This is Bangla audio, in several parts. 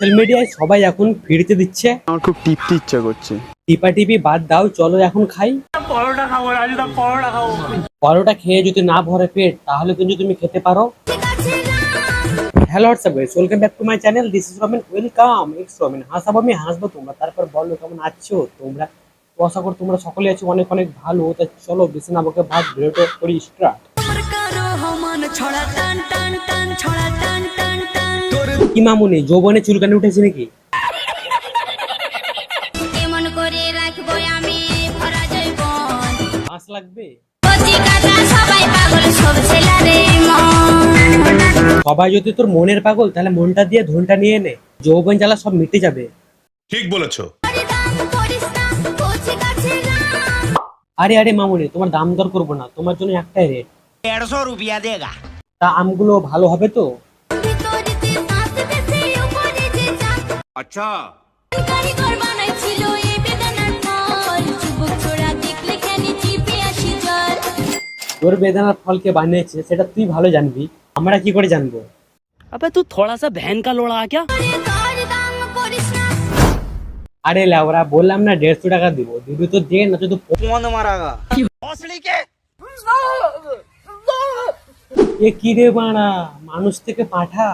সোশ্যাল মিডিয়ায় সবাই এখন ফিরতে দিচ্ছে। আমার খুব টিপতে ইচ্ছা করছে। টিপা টিপি বাদ দাও চলো এখন খাই। পরোটা খেয়ে যদি না ভরে পেট তাহলে কিন্তু তুমি খেতে পারো। Hello what's up guys welcome back to my channel this is Ramen welcome it's Ramen হাসাবো আমি হাসবো তোমরা তারপর বলো কেমন আছো তোমরা তো আশা করি তোমরা সকলে আছো অনেক অনেক ভালো তা চলো বেশি না আমাকে ভাত ভিডিওটা করি স্টার্ট কি মামুনি যৌবনে চুলকানি উঠেছে নাকি? সবাই যদি তোর মনের পাগল তাহলে মনটা দিয়ে ধনটা নিয়ে নে। যৌবন জ্বালা সব মিটে যাবে। ঠিক বলেছ। আরে আরে মামুনি তোমার দাম দর করব না। তোমার জন্য একটাই রেট দেড়শো রুপিয়া দেগা। তা আমগুলো ভালো হবে তো? আচ্ছা। তোর বেদানার ফলকে বানিয়েছে সেটা তুই ভালো জানবি। আমরা কি করে জানব? আবে তুই থোড়া সা ভ্যান কা লোড়া ক্যা? আরে লাউরা বললাম না দেড়শো টাকা দিব। দিবি তো দে না তো ফোন মারাগা। এ কি রে বানা? মানুষ থেকে পাঠা।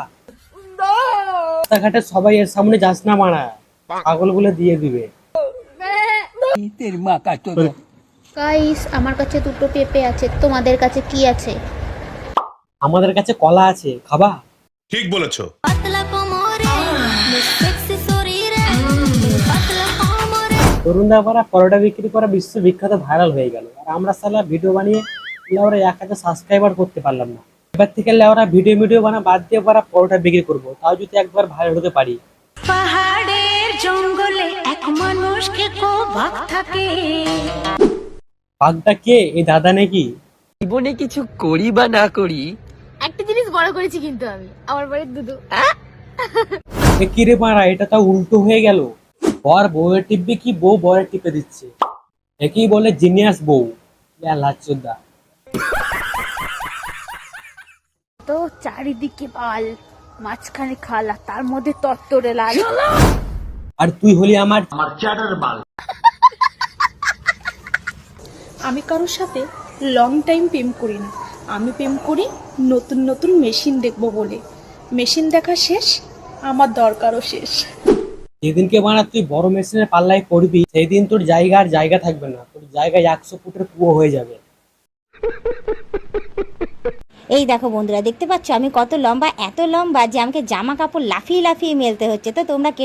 রাস্তাঘাটে সবাই এর সামনে যাস না মারা। পাগল বলে দিয়ে দিবে। গাইস আমার কাছে দুটো পেঁপে আছে। তোমাদের কাছে কি আছে? আমাদের কাছে কলা আছে। খাবা? ঠিক বলেছ। পাতলা কোমরে সেক্সি শরীরে পাতলা কোমরে। তরুণদা পাড়া পরোটা বিক্রি করা বিশ্ব বিখ্যাত ভাইরাল হয়ে গেল। আর আমরা সালা ভিডিও বানিয়ে লেওরা এক হাজার সাবস্ক্রাইবার করতে পারলাম না। এবার থেকে লেওরা ভিডিও ভিডিও বানা বাদ দিয়ে পারা পরোটা বিক্রি করব। তাও যদি একবার ভাইরাল হতে পারি। পাহাড়ের জঙ্গলে এক মানুষকে কো ভাগ থাকে। বাঘটা কে? এই দাদা নাকি? জীবনে কিছু করি বা না করি? একটা জিনিস বড় করেছি কিন্তু আমি আমার বাড়ির দুধু। এ কি রে মারা এটা তো উল্টো হয়ে গেল। বর বউয়ের টিপবে কি বউ বরের টিপে দিচ্ছে? একই বলে জিনিয়াস বউ। ইয়া লাচ্চুদা। তো চারিদিকে পাল মাঝখানে খাল আর তার মধ্যে তত্তরে লাল। আর তুই হলি আমার বাল। আমি কারোর সাথে লং টাইম প্রেম করি না। আমি প্রেম করি নতুন নতুন মেশিন দেখব বলে। মেশিন দেখা শেষ আমার দরকারও শেষ। যেদিনকে বানা তুই বড় মেশিনের পাল্লায় পড়বি সেই দিন তোর জায়গা আর জায়গা থাকবে না। তোর জায়গায় একশো ফুটের কুয়ো হয়ে যাবে। এই দেখো বন্ধুরা দেখতে পাচ্ছ আমি কত লম্বা এত লম্বা যে আমাকে জামা কাপড় লাফিয়ে লাফিয়ে মেলতে হচ্ছে। তো তোমরা কে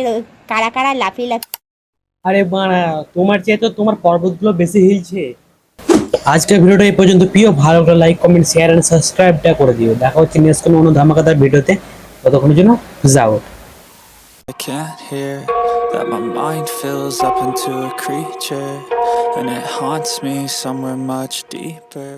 কারা কারা লাফিয়ে লাফিয়ে আরে মারা তোমার চেয়ে তো তোমার পর্বতগুলো বেশি হিলছে। আজকের ভিডিওটা এই পর্যন্ত প্রিয় ভালো করে লাইক কমেন্ট শেয়ার এন্ড সাবস্ক্রাইবটা করে দিও। দেখা হচ্ছে নেক্সট কোনো অন্য ধামাকাদার ভিডিওতে। ততক্ষণের জন্য যাও। I can't hear that my mind fills up into a creature and it haunts me somewhere much deeper.